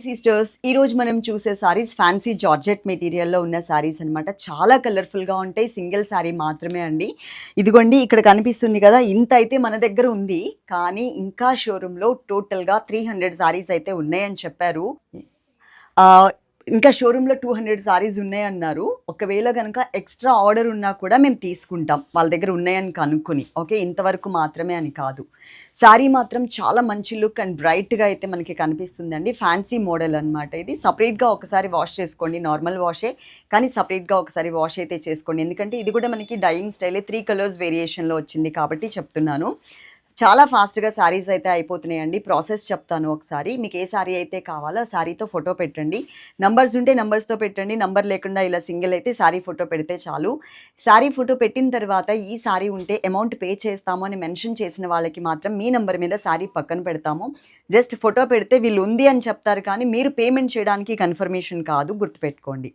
Sisters ఈ రోజు మనం చూసే సారీస్ ఫ్యాన్సీ జార్జెట్ మెటీరియల్లో ఉన్న సారీస్ అన్నమాట. చాలా కలర్ఫుల్గా ఉంటాయి. సింగిల్ సారీ మాత్రమే అండి. ఇదిగోండి ఇక్కడ కనిపిస్తుంది కదా ఇంత అయితే మన దగ్గర ఉంది. కానీ ఇంకా షోరూంలో టోటల్గా త్రీ హండ్రెడ్ సారీస్ అయితే ఉన్నాయని చెప్పారు. ఆ, ఇంకా షోరూంలో టూ హండ్రెడ్ సారీస్ ఉన్నాయన్నారు ఒకవేళ కనుక ఎక్స్ట్రా ఆర్డర్ ఉన్నా కూడా మేము తీసుకుంటాం. వాళ్ళ దగ్గర ఉన్నాయని కనుక్కొని. ఓకే ఇంతవరకు మాత్రమే అని కాదు. శారీ మాత్రం చాలా మంచి లుక్ అండ్ బ్రైట్గా అయితే మనకి కనిపిస్తుందండి. ఫ్యాన్సీ మోడల్ అనమాట ఇది. సపరేట్గా ఒకసారి వాష్ చేసుకోండి. నార్మల్ వాషే కానీ సపరేట్గా ఒకసారి వాష్ అయితే చేసుకోండి. ఎందుకంటే ఇది కూడా మనకి డైయింగ్ స్టైలే త్రీ కలర్స్ వేరియేషన్లో వచ్చింది కాబట్టి చెప్తున్నాను. చాలా ఫాస్ట్గా శారీస్ అయితే అయిపోతున్నాయండి. ప్రాసెస్ చెప్తాను ఒకసారి. మీకు ఏ శారీ అయితే కావాలో శారీతో ఫోటో పెట్టండి. నంబర్స్ ఉంటే నంబర్స్తో పెట్టండి. నంబర్ లేకుండా ఇలా సింగిల్ అయితే శారీ ఫోటో పెడితే చాలు. శారీ ఫోటో పెట్టిన తర్వాత ఈ శారీ ఉంటే అమౌంట్ పే చేస్తాము అని మెన్షన్ చేసిన వాళ్ళకి మాత్రం మీ నంబర్ మీద శారీ పక్కన పెడతాము. జస్ట్ ఫోటో పెడితే వీళ్ళు ఉంది అని చెప్తారు కానీ మీరు పేమెంట్ చేయడానికి కన్ఫర్మేషన్ కాదు. గుర్తుపెట్టుకోండి.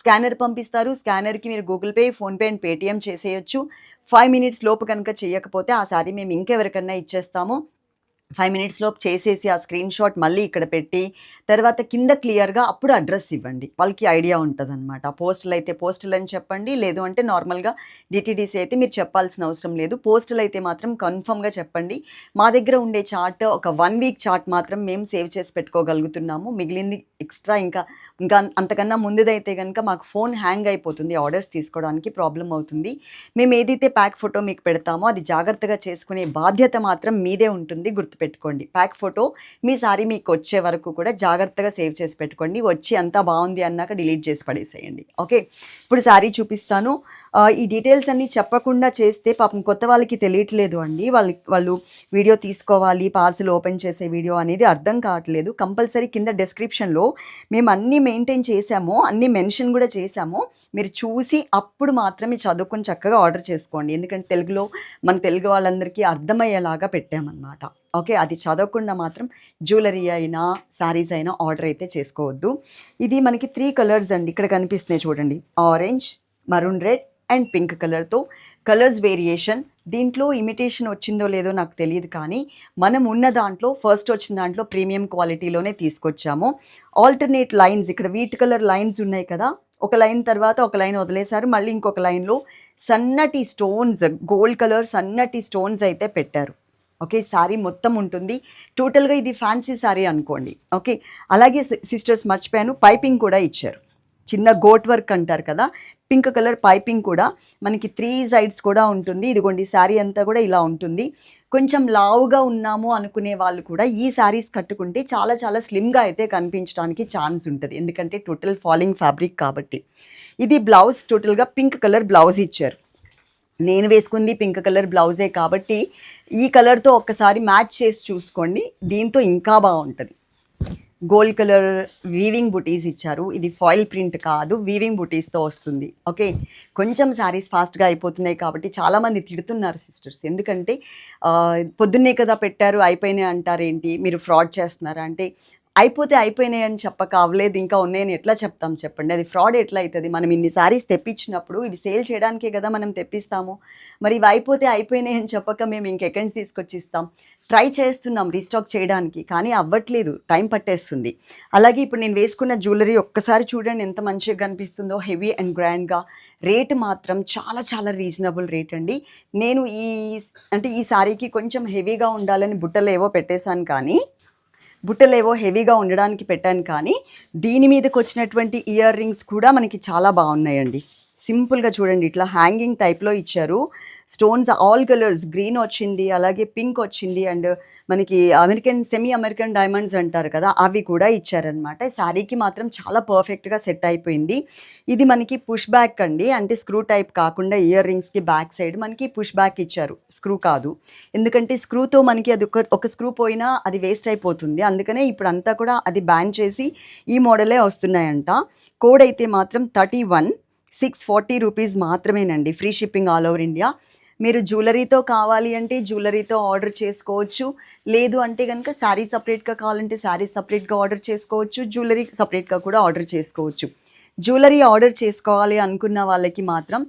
స్కానర్ పంపిస్తారు. స్కానర్కి మీరు Google Pay PhonePe and Paytm చేసేయచ్చు. ఫైవ్ మినిట్స్ లోపు కనుక చేయకపోతే ఆ సారీ మేము ఇంకెవరికన్నా ఇచ్చేస్తాము. ఫైవ్ మినిట్స్ లోపు చేసేసి ఆ స్క్రీన్ షాట్ మళ్ళీ ఇక్కడ పెట్టి తర్వాత కింద క్లియర్గా అప్పుడు అడ్రస్ ఇవ్వండి. వాళ్ళకి ఐడియా ఉంటుంది అనమాట పోస్టులు అయితే పోస్టులు అని చెప్పండి లేదు అంటే నార్మల్గా డిటీడీసీ అయితే మీరు చెప్పాల్సిన అవసరం లేదు. పోస్టులు అయితే మాత్రం కన్ఫర్మ్గా చెప్పండి. మా దగ్గర ఉండే చార్ట్ ఒక వన్ వీక్ చార్ట్ మాత్రం మేము సేవ్ చేసి పెట్టుకోగలుగుతున్నాము. మిగిలింది ఎక్స్ట్రా ఇంకా ఇంకా అంతకన్నా ముందుదైతే కనుక మాకు ఫోన్ హ్యాంగ్ అయిపోతుంది. ఆర్డర్స్ తీసుకోవడానికి ప్రాబ్లం అవుతుంది. మేము ఏదైతే ప్యాక్ ఫోటో మీకు పెడతామో అది జాగ్రత్తగా చేసుకునే బాధ్యత మాత్రం మీదే ఉంటుంది. గుర్తు పెట్టుకోండి. ప్యాక్ ఫోటో మీ సారీ మీకు వచ్చే వరకు కూడా జాగ్రత్తగా సేవ్ చేసి పెట్టుకోండి. వచ్చి అంతా బాగుంది అన్నాక డిలీట్ చేసి పడేసేయండి. ఓకే ఇప్పుడు సారీ చూపిస్తాను. ఈ డీటెయిల్స్ అన్నీ చెప్పకుండా చేస్తే పాపం కొత్త వాళ్ళకి తెలియట్లేదు అండి. వాళ్ళకి వాళ్ళు వీడియో తీసుకోవాలి పార్సిల్ ఓపెన్ చేసే వీడియో అనేది అర్థం కావట్లేదు. కంపల్సరీ కింద డెస్క్రిప్షన్లో మేము అన్నీ మెయింటైన్ చేసాము అన్నీ మెన్షన్ కూడా చేసాము మీరు చూసి అప్పుడు మాత్రమే చదువుకొని చక్కగా ఆర్డర్ చేసుకోండి. ఎందుకంటే తెలుగులో మన తెలుగు వాళ్ళందరికీ అర్థమయ్యేలాగా పెట్టామన్నమాట. ఓకే అది చదవకుండా మాత్రం జ్యువెలరీ అయినా శారీస్ అయినా ఆర్డర్ అయితే చేసుకోవద్దు. ఇది మనకి త్రీ కలర్స్ అండి. ఇక్కడ కనిపిస్తున్నాయి చూడండి. Orange maroon red and pink కలర్తో. Colours variation. దీంట్లో ఇమిటేషన్ వచ్చిందో లేదో నాకు తెలియదు కానీ మనం ఉన్న దాంట్లో ఫస్ట్ వచ్చిన దాంట్లో ప్రీమియం క్వాలిటీలోనే తీసుకొచ్చాము. ఆల్టర్నేట్ లైన్స్ ఇక్కడ వీట్ కలర్ లైన్స్ ఉన్నాయి కదా ఒక లైన్ తర్వాత ఒక లైన్ వదిలేశారు. మళ్ళీ ఇంకొక లైన్లో సన్నటి స్టోన్స్ గోల్డ్ కలర్ సన్నటి స్టోన్స్ అయితే పెట్టారు. ఓకే శారీ మొత్తం ఉంటుంది. టోటల్గా ఇది ఫ్యాన్సీ శారీ అనుకోండి. ఓకే అలాగే సిస్టర్స్ మర్చిపోయాను. పైపింగ్ కూడా ఇచ్చారు. చిన్న గోట్ వర్క్ అంటారు కదా? పింక్ కలర్ పైపింగ్ కూడా మనకి త్రీ సైడ్స్ కూడా ఉంటుంది. ఇదిగోండి శారీ అంతా కూడా ఇలా ఉంటుంది. కొంచెం లావుగా ఉన్నాము అనుకునే వాళ్ళు కూడా ఈ శారీస్ కట్టుకుంటే చాలా చాలా స్లిమ్గా అయితే కనిపించడానికి ఛాన్స్ ఉంటుంది. ఎందుకంటే టోటల్ ఫాలింగ్ ఫ్యాబ్రిక్ కాబట్టి. ఇది బ్లౌజ్ టోటల్గా పింక్ కలర్ బ్లౌజ్ ఇచ్చారు. నేను వేసుకుంది పింక్ కలర్ బ్లౌజే కాబట్టి ఈ కలర్తో ఒక్కసారి మ్యాచ్ చేసి చూసుకోండి. దీంతో ఇంకా బాగుంటుంది. గోల్డ్ కలర్ వీవింగ్ బుటీస్ ఇచ్చారు. ఇది ఫాయిల్ ప్రింట్ కాదు వీవింగ్ బుటీస్తో వస్తుంది. ఓకే కొంచెం శారీస్ ఫాస్ట్గా అయిపోతున్నాయి కాబట్టి చాలామంది తిడుతున్నారు సిస్టర్స్ ఎందుకంటే పొద్దున్నే కదా పెట్టారు అయిపోయినాయి అంటారేంటి? మీరు ఫ్రాడ్ చేస్తున్నారా? అంటే అయిపోతే అయిపోయినాయి అని చెప్పక అవ్వలేదు ఇంకా ఉన్నాయని ఎట్లా చెప్తాం చెప్పండి? అది ఫ్రాడ్ ఎట్లా అవుతుంది మనం ఇన్ని సారీస్ తెప్పించినప్పుడు ఇవి సేల్ చేయడానికే కదా మనం తెప్పిస్తాము. మరి ఇవి అయిపోతే అయిపోయినాయి అని చెప్పక మేము ఇంకెక్కడి తీసుకొచ్చి ఇస్తాం ట్రై చేస్తున్నాం రీస్టాక్ చేయడానికి కానీ అవ్వట్లేదు. టైం పట్టేస్తుంది. అలాగే ఇప్పుడు నేను వేసుకున్న జ్యువెలరీ ఒక్కసారి చూడండి ఎంత మంచిగా కనిపిస్తుందో. హెవీ అండ్ గ్రాండ్గా. రేట్ మాత్రం చాలా చాలా రీజనబుల్ రేట్ అండి. నేను ఈ అంటే ఈ సారీకి కొంచెం హెవీగా ఉండాలని బుట్టలు ఏవో పెట్టేశాను కానీ బుట్టలేవో హెవీగా ఉండడానికి పెట్టాను కానీ దీని మీదకి వచ్చినటువంటి ఇయర్ రింగ్స్ కూడా మనకి చాలా బాగున్నాయండి. సింపుల్గా చూడండి ఇట్లా హ్యాంగింగ్ టైప్లో ఇచ్చారు. స్టోన్స్ ఆల్ కలర్స్ గ్రీన్ వచ్చింది అలాగే పింక్ వచ్చింది అండ్ మనకి అమెరికన్ సెమీ అమెరికన్ డైమండ్స్ అంటారు కదా అవి కూడా ఇచ్చారనమాట శారీకి మాత్రం చాలా పర్ఫెక్ట్గా సెట్ అయిపోయింది. ఇది మనకి పుష్ బ్యాక్ అండి అంటే స్క్రూ టైప్ కాకుండా ఇయర్ రింగ్స్కి బ్యాక్ సైడ్ మనకి పుష్ బ్యాక్ ఇచ్చారు. స్క్రూ కాదు. ఎందుకంటే స్క్రూతో మనకి అది ఒక ఒక స్క్రూ పోయినా అది వేస్ట్ అయిపోతుంది. అందుకనే ఇప్పుడు అంతా కూడా అది బ్యాన్ చేసి ఈ మోడలే వస్తున్నాయంట. కోడ్ అయితే మాత్రం thirty one. Six forty rupees మాత్రమేనండి. Free shipping all over India మీరు జ్యువెలరీతో కావాలి అంటే జ్యువెలరీతో ఆర్డర్ చేసుకోవచ్చు. లేదు అంటే కనుక శారీ సపరేట్గా కావాలంటే శారీ సపరేట్గా ఆర్డర్ చేసుకోవచ్చు. జ్యువెలరీ సపరేట్గా కూడా ఆర్డర్ చేసుకోవచ్చు. జ్యువెలరీ ఆర్డర్ చేసుకోవాలి అనుకున్న వాళ్ళకి మాత్రం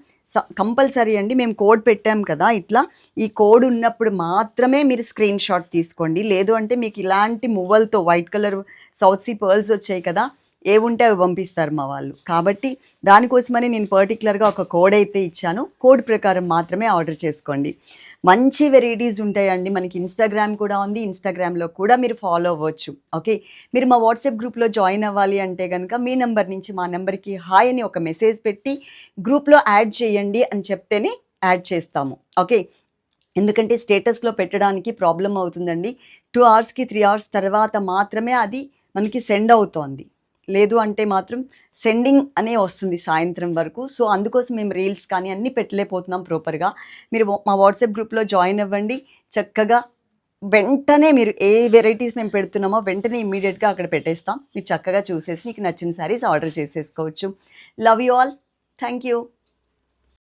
కంపల్సరీ అండి. మేము కోడ్ పెట్టాం కదా ఇట్లా. ఈ కోడ్ ఉన్నప్పుడు మాత్రమే మీరు స్క్రీన్ షాట్ తీసుకోండి. లేదు అంటే మీకు ఇలాంటి మువ్వలతో white colour south sea pearls వచ్చాయి కదా. ఏముంటే అవి పంపిస్తారు మా వాళ్ళు. కాబట్టి దానికోసమని నేను పర్టికులర్గా ఒక కోడ్ అయితే ఇచ్చాను. కోడ్ ప్రకారం మాత్రమే ఆర్డర్ చేసుకోండి. మంచి వెరైటీస్ ఉంటాయండి. మనకి ఇన్స్టాగ్రామ్ కూడా ఉంది. ఇన్స్టాగ్రామ్లో కూడా మీరు ఫాలో అవ్వచ్చు. ఓకే మీరు మా వాట్సాప్ గ్రూప్లో జాయిన్ అవ్వాలి అంటే కనుక మీ నెంబర్ నుంచి మా నెంబర్కి హాయ్ అని ఒక మెసేజ్ పెట్టి గ్రూప్లో యాడ్ చేయండి అని చెప్తేనే యాడ్ చేస్తాము. ఓకే ఎందుకంటే స్టేటస్లో పెట్టడానికి ప్రాబ్లం అవుతుందండి. టూ అవర్స్కి త్రీ అవర్స్ తర్వాత మాత్రమే అది మనకి సెండ్ అవుతోంది. లేదు అంటే మాత్రం సెండింగ్ అనే వస్తుంది సాయంత్రం వరకు. సో అందుకోసం మేము రీల్స్ కానీ అన్నీ పెట్టలేకపోతున్నాం ప్రాపర్గా మీరు మా వాట్సాప్ గ్రూప్లో జాయిన్ అవ్వండి. చక్కగా వెంటనే మీరు ఏ వెరైటీస్ మేము పెడుతున్నామో వెంటనే ఇమ్మీడియట్గా అక్కడ పెట్టేస్తాం. మీరు చక్కగా చూసేసి మీకు నచ్చిన శారీస్ ఆర్డర్ చేసేసుకోవచ్చు. Love you all thank you